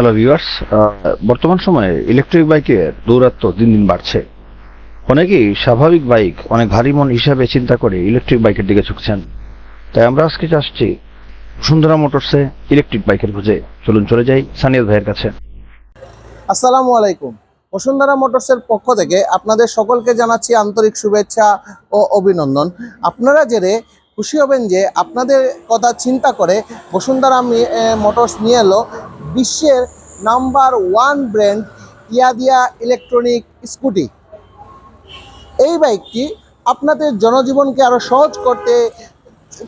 Hello viewers বর্তমান সময়ে electric বাইকের দৌরাত্ম্য দিন দিন বাড়ছে। অনেকেই স্বাভাবিক বাইক অনেক ভারী মন হিসাবে চিন্তা করে ইলেকট্রিক বাইকের দিকে ঝুঁকছেন। তাই আমরা আজকে আসছি সুন্দরা মোটরসে ইলেকট্রিক বাইকের খুঁজে। চলুন চলে যাই সানিয়াদ ভাইয়ের কাছে। আসসালামু আলাইকুম। বসুন্ধরা মোটরসের পক্ষ থেকে আপনাদের সকলকে জানাচ্ছি আন্তরিক শুভেচ্ছা ও অভিনন্দন। আপনারা জেনে খুশি হবেন যে আপনাদের কথা চিন্তা করে বসুন্ধরা মোটরস নিয়ে এলো বিশ্বের number one brand Yadea electronic scooty. এই বাইকটি আপনাদের জনজীবনকে আরও সহজ করতে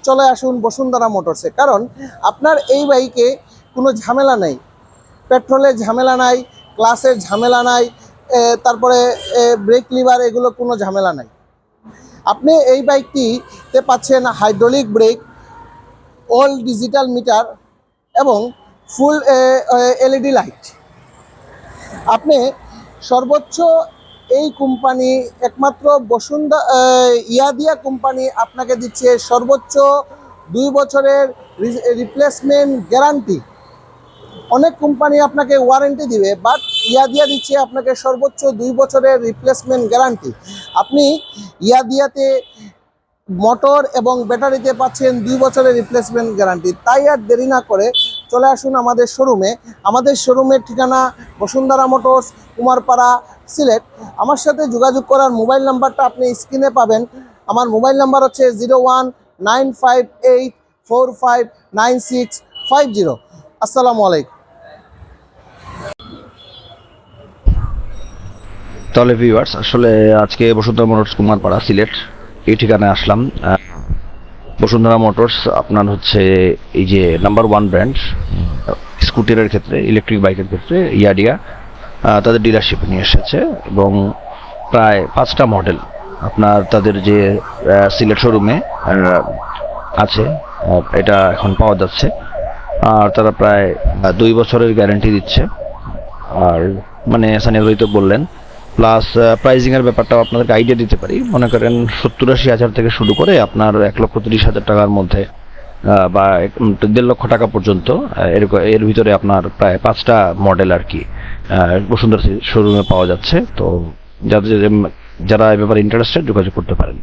চলে আসুন বসুন্ধরা মোটরসে। কারণ আপনার এই বাইকে কোনো ঝামেলা নেই। পেট্রোলের ঝামেলা নাই ক্লাসের ঝামেলা নাই তারপরে ব্রেক লিভার এগুলো কোনো ঝামেলা নাই। আপনি এই বাইকটিতে পাচ্ছেন hydraulic brake all digital meter এবং ফুল এলইডি লাইট। আপনি সর্বোচ্চ এই কোম্পানি, একমাত্র বসুন্ধা ইয়াদিয়া কোম্পানি আপনাকে দিচ্ছে সর্বোচ্চ দুই বছরের রিপ্লেসমেন্ট গ্যারান্টি অনেক কোম্পানি আপনাকে ওয়ারেন্টি দিবে বাট ইয়াদিয়া দিচ্ছে আপনাকে সর্বোচ্চ দুই বছরের রিপ্লেসমেন্ট গ্যারান্টি আপনি ইয়াদিয়াতে মোটর এবং ব্যাটারিতে পাচ্ছেন দুই বছরের রিপ্লেসমেন্ট গ্যারান্টি তাই আর দেরি না করে চলে আসুন আমাদের শোরুমে আমাদের শোরুমের ঠিকানা বসুন্ধরা মোটরস, কুমারপাড়া, সিলেট। আমার সাথে যোগাযোগ করার মোবাইল নাম্বারটা আপনি স্ক্রিনে পাবেন। আমার মোবাইল নাম্বার হচ্ছে zero one nine five eight four five nine six five zero. আসসালামু আলাইকুম। তাহলে ভিউয়ার্স আসলে আজকে বসুন্ধরা মোটরস, কুমারপাড়া, সিলেট, এই ঠিকানায় আসলাম। বসুন্ধরা মোটরস আপনার হচ্ছে এই যে নাম্বার ওয়ান ব্র্যান্ড, স্কুটারের ক্ষেত্রে, ইলেকট্রিক বাইকের ক্ষেত্রে, ইয়াডিয়া তাদের ডিলারশিপ নিয়ে এসেছে এবং প্রায় পাঁচটা মডেল আপনার তাদের যে সিলেট শোরুমে আছে এটা এখন পাওয়া যাচ্ছে। আর তারা প্রায় দুই বছরের গ্যারেন্টি দিচ্ছে। আর মানে সানিয়া তো বললেন প্লাস প্রাইজিংয়ের ব্যাপারটাও আপনাদেরকে আইডিয়া দিতে পারি। মনে করেন সত্তর আশি হাজার থেকে শুরু করে আপনার এক লক্ষ তিরিশ হাজার টাকার মধ্যে বা দেড় লক্ষ টাকা পর্যন্ত এরকম, এর ভিতরে আপনার প্রায় পাঁচটা মডেল আর কি বসুন্ধরা শোরুমে পাওয়া যাচ্ছে। তো যাদের, যারা এ ব্যাপারে ইন্টারেস্টেড যোগাযোগ করতে পারেন।